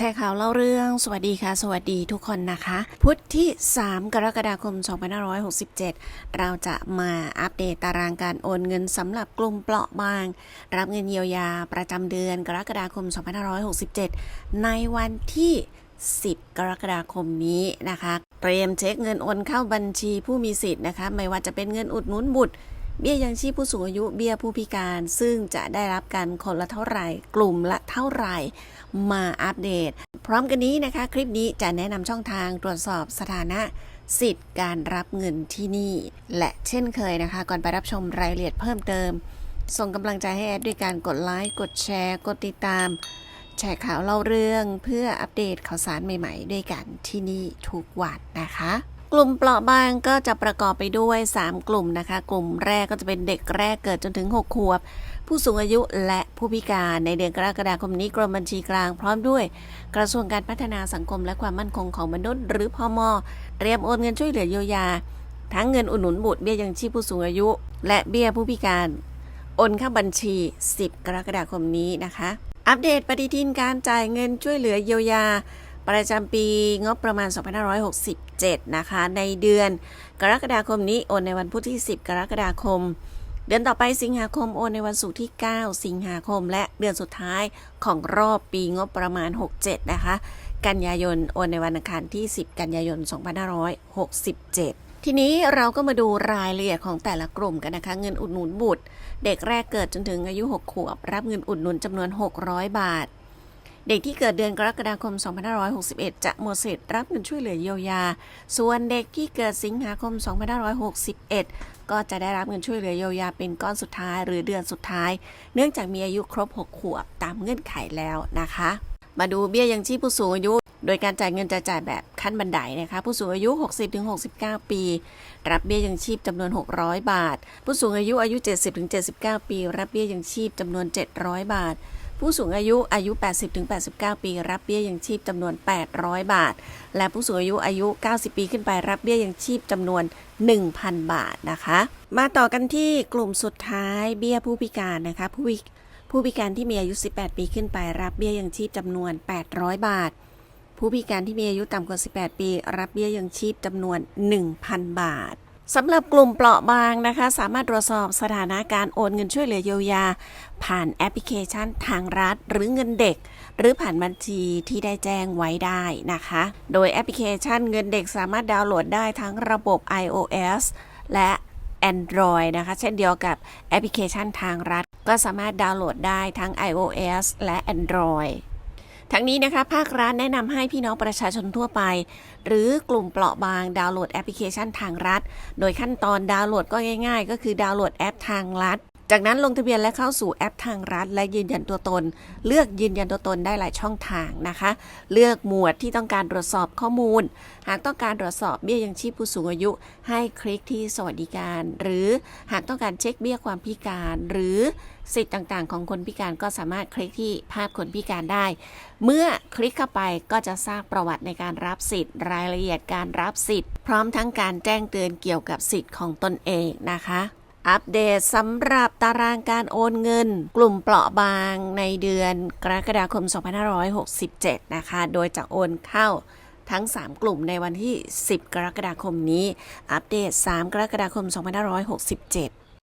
แชร์ข่าวเล่าเรื่องสวัสดีค่ะ สวัสดีทุกคนนะคะ พุธที่ 3 กรกฎาคม 2567 เราจะมาอัปเดตตารางการโอนเงินสำหรับกลุ่มเปราะบาง รับเงินเยียวยาประจำเดือนกรกฎาคม 2567 ในวันที่ 10 กรกฎาคมนี้นะคะ เตรียมเช็คเงินโอนเข้าบัญชีผู้มีสิทธิ์นะคะ ไม่ว่าจะเป็นเงินอุดหนุนบุตร เบี้ยยังชีพผู้สูงอายุเบี้ยผู้พิการ ซึ่งจะได้รับกันคนละเท่าไหร่ กลุ่มละเท่าไหร่มาอัปเดต พร้อมกันนี้นะคะ คลิปนี้จะแนะนำช่องทางตรวจสอบสถานะสิทธิ์การรับเงินที่นี่ และเช่นเคยนะคะ ก่อนไปรับชมรายละเอียดเพิ่มเติม ส่งกำลังใจให้แอดด้วยการกดไลค์กดแชร์ กดติดตาม แชร์ข่าวเล่าเรื่องเพื่ออัปเดตข่าวสารใหม่ ๆ ด้วยกันที่นี่ทุกวันนะคะ กลุ่มเปราะบางก็จะประกอบไปด้วย 3 กลุ่มนะคะ กลุ่มแรกก็จะเป็นเด็กแรกเกิดจนถึง 6 ขวบ ผู้สูงอายุและผู้พิการในเดือนกรกฎาคมนี้กรมบัญชีกลางพร้อมด้วย กระทรวงการพัฒนาสังคมและความมั่นคงของมนุษย์ หรือพมเตรียมโอนเงินช่วยเหลือเยียวยา ทั้งเงินอุดหนุนบุตรเบี้ยยังชีพผู้สูงอายุ และเบี้ยผู้พิการโอนเข้าบัญชี 10 กรกฎาคมนี้นะคะ อัปเดตปฏิทินการจ่ายเงินช่วยเหลือเยียวยา ประจำปีงบประมาณ 2567 นะคะ ในเดือนกรกฎาคมนี้โอนในวันพุธที่ 10 กรกฎาคม เดือนต่อไปสิงหาคมโอนในวันศุกร์ที่ 9 สิงหาคม และเดือนสุดท้ายของรอบปีงบประมาณ 67 นะคะ กันยายนโอนในวันอังคารที่ 10 กันยายน 2567ทีนี้เราก็มาดูรายละเอียดของแต่ละกลุ่มกันนะคะ เงินอุดหนุนบุตร เด็กแรกเกิดจนถึงอายุ 6 ขวบ รับเงินอุดหนุนจำนวน 600 บาท เด็กที่เกิดเดือนกรกฎาคม 2561 จะหมดสิทธิ์รับเงินช่วยเหลือเยียวยา ส่วนเด็กที่เกิดสิงหาคม 2561 ก็จะได้รับเงินช่วยเหลือเยียวยาเป็นก้อนสุดท้ายหรือเดือนสุดท้าย เนื่องจากมีอายุครบ 6 ขวบตามเงื่อนไขแล้วนะคะ มาดูเบี้ยยังชีพผู้สูงอายุโดยการจ่ายเงินจะจ่ายแบบขั้นบันไดนะคะผู้สูงอายุ 60-69 ปี รับเบี้ยยังชีพจำนวน 600 บาท ผู้สูงอายุอายุ 70-79 ปี รับเบี้ยยังชีพจำนวน 700 บาท ผู้สูงอายุอายุ 80-89 ปี รับเบี้ยยังชีพจำนวน 800 บาท และผู้สูงอายุอายุ 90 ปีขึ้นไปรับเบี้ยยังชีพจำนวน 1,000 บาทนะคะ มาต่อกันที่กลุ่มสุดท้ายเบี้ยผู้พิการนะคะผู้พิผู้พิการที่มีอายุ 18 ปีขึ้นไป รับเบี้ยยังชีพจำนวน 800 บาท ผู้พิการที่มีอายุต่ำกว่า 18 ปี รับเบี้ยยังชีพจำนวน 1,000 บาท สำหรับกลุ่มเปราะบางนะคะ สามารถตรวจสอบสถานะการโอนเงินช่วยเหลือเยียวยา ผ่านแอปพลิเคชันทางรัฐ หรือเงินเด็ก หรือผ่านบัญชีที่ได้แจ้งไว้ได้นะคะ โดยแอปพลิเคชันเงินเด็กสามารถดาวน์โหลดได้ทั้งระบบ iOS และ Android นะคะ เช่นเดียวกับแอปพลิเคชันทางรัฐ ก็สามารถดาวน์โหลดได้ทั้ง iOS และ Android ทั้งนี้นะคะ ภาครัฐแนะนำให้พี่น้องประชาชนทั่วไป หรือกลุ่มเปราะบางดาวน์โหลดแอปพลิเคชันทางรัฐ โดยขั้นตอนดาวน์โหลดก็ง่าย ๆ ก็คือดาวน์โหลดแอปทางรัฐ จากนั้นลงทะเบียนและเข้าสู่แอปทางรัฐ และยืนยันตัวตน เลือกยืนยันตัวตนได้หลายช่องทางนะคะ เลือกหมวดที่ต้องการตรวจสอบข้อมูล หากต้องการตรวจสอบเบี้ยยังชีพผู้สูงอายุ ให้คลิกที่สวัสดิการ หรือหากต้องการเช็คเบี้ยความพิการ หรือสิทธิ์ต่างๆ ของคนพิการก็สามารถคลิกที่ภาพคนพิการได้ เมื่อคลิกเข้าไปก็จะทราบประวัติในการรับสิทธิ์ รายละเอียดการรับสิทธิ์ พร้อมทั้งการแจ้งเตือนเกี่ยวกับสิทธิ์ของตนเองนะคะ อัปเดตสำหรับตารางการโอนเงิน กลุ่มเปราะบางในเดือนกรกฎาคม 2567 นะคะ โดยจะโอนเข้าทั้ง 3 กลุ่มในวันที่ 10 กรกฎาคมนี้ อัปเดต 3 กรกฎาคม 2567